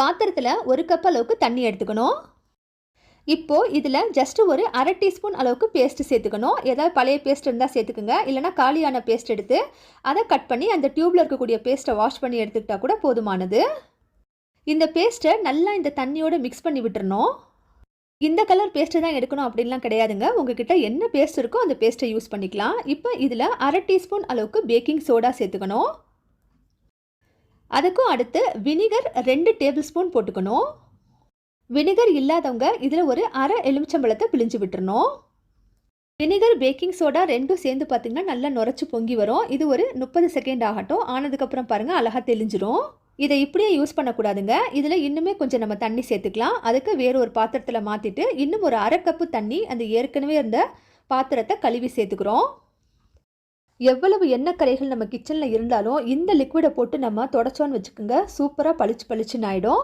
பாத்திரத்தில் ஒரு கப் அளவுக்கு தண்ணி எடுத்துக்கணும். இப்போது இதில் ஜஸ்ட்டு ஒரு அரை டீஸ்பூன் அளவுக்கு பேஸ்ட்டு சேர்த்துக்கணும். ஏதாவது பழைய பேஸ்ட் இருந்தால் சேர்த்துக்குங்க. இல்லைனா காலியான பேஸ்ட் எடுத்து அதை கட் பண்ணி அந்த டியூப்பில் இருக்கக்கூடிய பேஸ்ட்டை வாஷ் பண்ணி எடுத்துக்கிட்டா கூட போதுமானது. இந்த பேஸ்ட்டை நல்லா இந்த தண்ணியோடு மிக்ஸ் பண்ணி விட்டுறணும். இந்த கலர் பேஸ்ட்டு தான் எடுக்கணும் அப்படின்லாம் கிடையாதுங்க. உங்ககிட்ட என்ன பேஸ்ட் இருக்கோ அந்த பேஸ்ட்டை யூஸ் பண்ணிக்கலாம். இப்போ இதில் அரை டீஸ்பூன் அளவுக்கு பேக்கிங் சோடா சேர்த்துக்கணும். அதுக்கும் அடுத்து வினிகர் ரெண்டு டேபிள் ஸ்பூன் போட்டுக்கணும். வினிகர் இல்லாதவங்க இதில் ஒரு அரை எலுமிச்சம்பழத்தை பிழிஞ்சு விட்டுறணும். வினிகர் பேக்கிங் சோடா ரெண்டும் சேர்ந்து பார்த்திங்கன்னா நல்லா நுரைச்சி பொங்கி வரும். இது ஒரு முப்பது செகண்ட் ஆகட்டும். ஆனதுக்கப்புறம் பாருங்கள் அழகாக தெளிஞ்சிரும். இதை இப்படியே யூஸ் பண்ணக்கூடாதுங்க. இதில் இன்னுமே கொஞ்சம் நம்ம தண்ணி சேர்த்துக்கலாம். அதுக்கு வேறு ஒரு பாத்திரத்தில் மாற்றிட்டு இன்னும் ஒரு அரை கப்பு தண்ணி அந்த ஏற்கனவே இருந்த பாத்திரத்தை கழுவி சேர்த்துக்கிறோம். எவ்வளவு எண்ணெய் கரைகள் நம்ம கிச்சனில் இருந்தாலும் இந்த லிக்விடை போட்டு நம்ம தொடச்சோன்னு வச்சுக்கோங்க. சூப்பராக பளிச்சு பளிச்சுன்னு ஆகிடும்